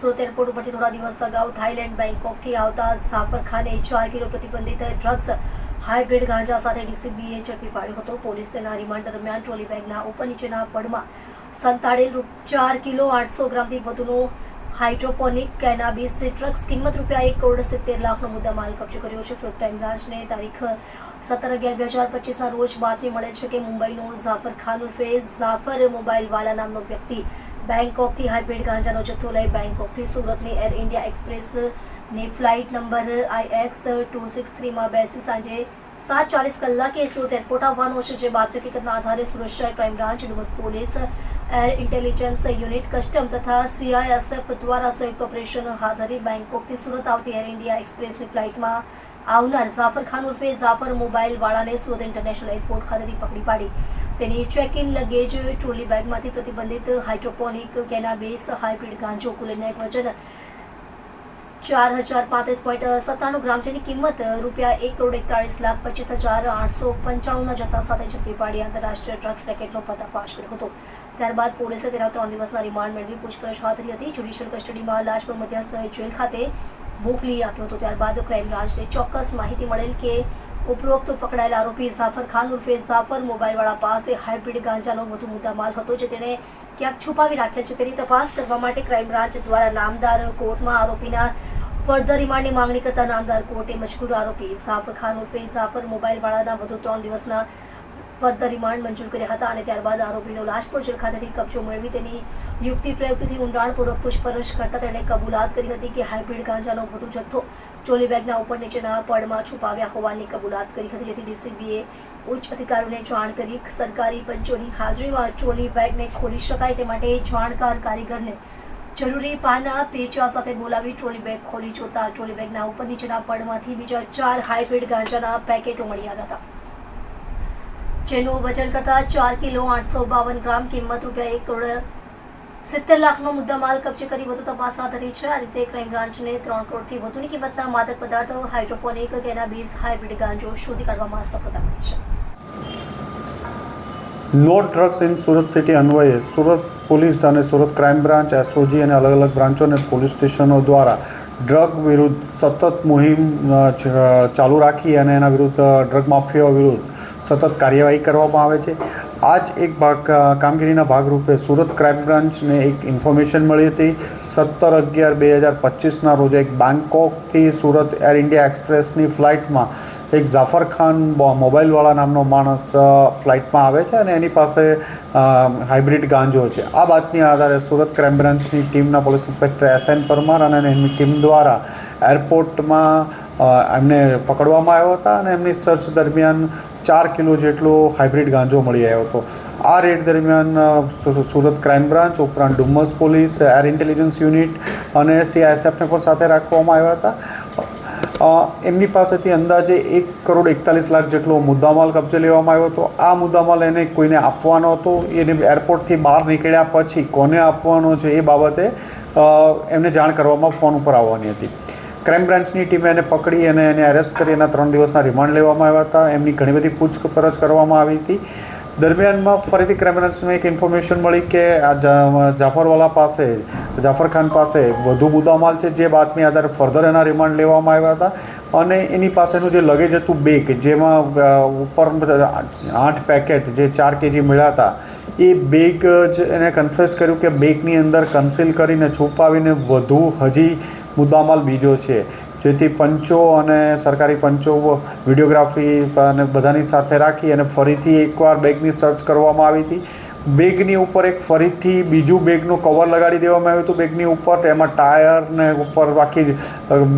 Surat airport થોડા દિવસ અગાઉ થાઈલેન્ડ બેંકોકથી આવતા ખાને ચાર કિલો પ્રતિબંધિત ડ્રગ્સ હાઇબ્રિડ ગાંજા સાથે ડીસીબીએ ઝડપી પાડ્યો હતો. પોલીસ તેના રિમાન્ડ દરમિયાન ટ્રોલી બેગના ઉપર નીચેના પડમાં સંતાડેલ ચાર કિલો આઠસો ગ્રામથી વધુનો હાઇડ્રોપોનિક કેનાબીસ ડ્રગ્સ કિંમત રૂપિયા એક કરોડ સિત્તેર લાખનો મુદ્દામાલ કબજે કર્યો છે. સુરત ક્રાઇમ બ્રાન્ચને તારીખ સત્તર અગિયાર બે હજાર પચીસના રોજ બાતમી મળે છે કે મુંબઈનો ઝાફર ખાન ઉર્ફે ઝાફર મોબાઈલ વાલા નામનો વ્યક્તિ બેંકોકથી હાઇબ્રિડ ગાંજાનો જથ્થો લઈ બેંકોકથી સુરતની air India એક્સપ્રેસની flight number IX two six થ્રીમાં બેસી સાંજે સાત ચાલીસ કલાકે સુરત એરપોર્ટ આવવાનો છે, જે બાદ હકીકતના આધારે સુરત શહેર crime branch Dumas police air intelligence unit custom તથા સીઆઈએસએફ દ્વારા સંયુક્ત ઓપરેશન હાથ ધરી બેંકોકથી સુરત આવતી એર ઇન્ડિયા એક્સપ્રેસની ફ્લાઇટમાં આવનાર ઝાફર ખાન ઉર્ફે ઝાફર મોબાઈલ વાળાને સુરત ઇન્ટરનેશનલ એરપોર્ટ ખાતેથી પકડી પાડી. તેની ચેક ઇન લગેજ ટ્રોલી બેગમાંથી પ્રતિબંધિત હાઇડ્રોપોનિક કેનાબેસ હાઇબ્રિડ ગાંજો કુલ નેટ વજન ચાર હજાર પાંત્રીસ પોઈન્ટ સત્તાણું ગ્રામ જેની કિંમત રૂપિયા એક કરોડ એકતાળીસ લાખ પચીસ હજાર આઠસો પંચાણુંના જથ્થા સાથે ઝડપી પાડી આંતરરાષ્ટ્રીય ડ્રગ્સ રેકેટનો પર્દાફાશ કર્યો હતો. ત્યારબાદ પોલીસે તેના ત્રણ દિવસના રિમાન્ડ મેળવી પૂછપરછ હાથ ધરી હતી. જ્યુડિશિયલ કસ્ટડીમાં લાશ પર મધ્યસ્થ જેલ ખાતે મોકલી આપ્યો હતો. ત્યારબાદ ક્રાઇમ બ્રાન્ચને ચોક્કસ માહિતી મળેલ કે ઉપરોક્ત પકડાયેલા આરોપી ઝાફર ખાન ઉર્ફે ઝાફર મોબાઈલવાળા પાસે હાઇબ્રિડ ગાંજાનો વધુ મુદ્દામાલ હતો જે તેણે ક્યાંક છુપાવી રાખ્યો છે. તેની તપાસ કરવા માટે ક્રાઇમ બ્રાન્ચ દ્વારા નામદાર કોર્ટમાં આરોપીના ફર્ધર રિમાન્ડની માંગણી કરતા નામદાર કોર્ટે મજકૂર આરોપી ઝાફર ખાન ઉર્ફે ઝાફર મોબાઈલવાળાના વધુ ત્રણ દિવસના ફર્ધર રિમાન્ડ મંજૂર કર્યા હતા અને ત્યારબાદ આરોપીનો લાશપુર જેલ ખાતેથી કબજો મેળવી તેની યુક્તિ પ્રયુક્તિથી ઊંડાણપૂર્વક પૂછપરછ કરતા તેણે કબૂલાત કરી હતી કે હાઇબ્રિડ ગાંજાનો વધુ જથ્થો ચોલી બેગના ઉપર નીચેના પડમાં છુપાવ્યા હોવાની કબૂલાત કરી હતી, જેથી ડીસીબીએ ઉચ્ચ અધિકારીઓને જાણ કરી સરકારી પંચોની હાજરીમાં ટ્રોલી બેગને ખોલી શકાય તે માટે જાણકાર કારીગરને જરૂરી પાના પેચા સાથે બોલાવી ટ્રોલી બેગ ખોલી જોતા ટ્રોલી બેગના ઉપર નીચેના પડમાંથી બીજા ચાર હાઇબ્રિડ ગાંજાના પેકેટો મળી આવ્યા હતા, જેનું વજન કરતા ચાર કિલો આઠસો બાવન ગ્રામ કિંમત રૂપિયા એક કરોડ સિત્તેર લાખનો મુદ્દામાલ કબજે કરી વધુ તપાસ હાથ ધરી છે. આ રીતે ક્રાઇમ બ્રાન્ચને ત્રણ કરોડથી વધુની કિંમતના માદક પદાર્થો, હાઇડ્રોપોનિક કેનાબીઝ હાઇબ્રિડ ગાંજો શોધી કાઢવામાં સફળતા મળી છે. No drugs in Surat city અન્વયે સુરત પોલીસ અને સુરત ક્રાઇમ બ્રાન્ચ, એસઓજી અને અલગ અલગ બ્રાન્ચો અને પોલીસ સ્ટેશનો દ્વારા ડ્રગ વિરુદ્ધ સતત મુહિમ ચાલુ રાખી અને એના વિરુદ્ધ ડ્રગ માફિયાઓ વિરુદ્ધ સતત કાર્યવાહી કરવામાં આવે છે. આ જ એક ભાગ કામગીરીના ભાગરૂપે સુરત ક્રાઇમ બ્રાન્ચને એક ઇન્ફોર્મેશન મળી હતી. સત્તર અગિયાર બે હજાર પચીસના રોજ એક બેંકોકથી સુરત એર ઇન્ડિયા એક્સપ્રેસની ફ્લાઇટમાં એક ઝાફર ખાન મોબાઈલવાળા નામનો માણસ ફ્લાઇટમાં આવે છે અને એની પાસે હાઇબ્રિડ ગાંજો છે. આ બાતમી આધારે સુરત ક્રાઇમ બ્રાન્ચની ટીમના police inspector S N Parmar અને એમની ટીમ દ્વારા એરપોર્ટમાં એમને પકડવામાં આવ્યા હતા અને એમની સર્ચ દરમિયાન ચાર કિલો જેટલો હાઇબ્રિડ ગાંજો મળી આવ્યો હતો. આ રેડ દરમિયાન સુરત ક્રાઇમ બ્રાન્ચ, ઉપરાંત Dumas police, air intelligence unit અને સીઆઈએસએફને પણ સાથે રાખવામાં આવ્યા હતા. એમની પાસેથી અંદાજે એક કરોડ એકતાલીસ લાખ જેટલો મુદ્દામાલ કબજે લેવામાં આવ્યો હતો. આ મુદ્દામાલ એને કોઈને આપવાનો હતો, એને એરપોર્ટથી બહાર નીકળ્યા પછી કોને આપવાનો છે એ બાબતે એમને જાણ કરવામાં ફોન ઉપર આવવાની હતી. ક્રાઇમ બ્રાન્ચની ટીમે એને પકડી અને એને અરેસ્ટ કરી એના ત્રણ દિવસના રિમાન્ડ લેવામાં આવ્યા હતા. એમની ઘણી બધી પૂછપરછ કરવામાં આવી હતી. દરમિયાનમાં ફરીથી ક્રાઇમ બ્રાન્ચને એક ઇન્ફોર્મેશન મળી કે આ જાફરવાલા પાસે જાફર ખાન પાસે વધુ મુદ્દામાલ છે. જે બાતમી આધારે ફર્ધર એના રિમાન્ડ લેવામાં આવ્યા હતા. અને એની પાસેનું જે લગેજ હતું બેગ જેમાં ઉપર આઠ પેકેટ જે ચાર કેજી મળ્યા હતા એ બેગ જ એને કન્ફેસ કર્યું કે બેગની અંદર કન્સીલ કરીને છુપાવીને વધુ હજી મુદ્દામાલ બીજો છે. જેથી પંચો અને સરકારી પંચો વિડીયોગ્રાફી અને બધાની સાથે રાખી અને ફરીથી એકવાર બેગની સર્ચ કરવામાં આવી હતી. બેગની ઉપર એક ફરીથી બીજું બેગનું કવર લગાડી દેવામાં આવ્યું હતું. બેગની ઉપર એમાં ટાયરને ઉપર આખી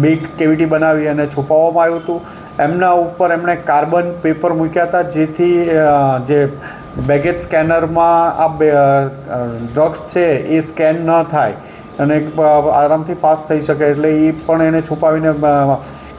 બેગ કેવિટી બનાવી અને છુપાવવામાં આવ્યું હતું. એમના ઉપર એમણે કાર્બન પેપર મૂક્યા હતા, જેથી જે બેગેજ સ્કેનરમાં આ ડ્રગ્સ છે, એ સ્કેન ન થાય. અને આરામથી પાસ થઈ શકે એટલે એ પણ એને છુપાવીને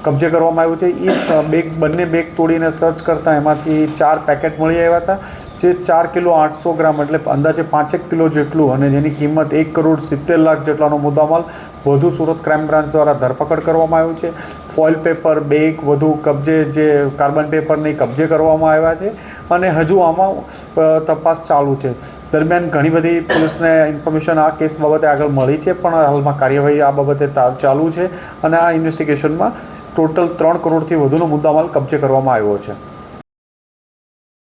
કબજે કરવામાં આવ્યું છે. એ બેગ, બંને બેગ તોડીને સર્ચ કરતાં એમાંથી ચાર પેકેટ મળી આવ્યા હતા, જે ચાર કિલો આઠસો ગ્રામ એટલે અંદાજે પાંચેક કિલો જેટલું અને જેની કિંમત એક કરોડ સિત્તેર લાખ જેટલાનો મુદ્દામાલ વધુ સુરત ક્રાઇમ બ્રાન્ચ દ્વારા ધરપકડ કરવામાં આવ્યું છે. ફોઇલ પેપર, બેગ, વધુ કબજે જે કાર્બન પેપરને કબજે કરવામાં આવ્યા છે. અને હજુ આમાં તપાસ ચાલુ છે. દરમિયાન ઘણી બધી પોલીસને ઇન્ફોર્મેશન આ કેસ બાબતે આગળ મળી છે, પણ હાલમાં કાર્યવાહી આ બાબતે ચાલુ છે અને આ ઇન્વેસ્ટિગેશનમાં ટોટલ ત્રણ કરોડથી વધુનો મુદ્દામાલ કબજે કરવામાં આવ્યો છે.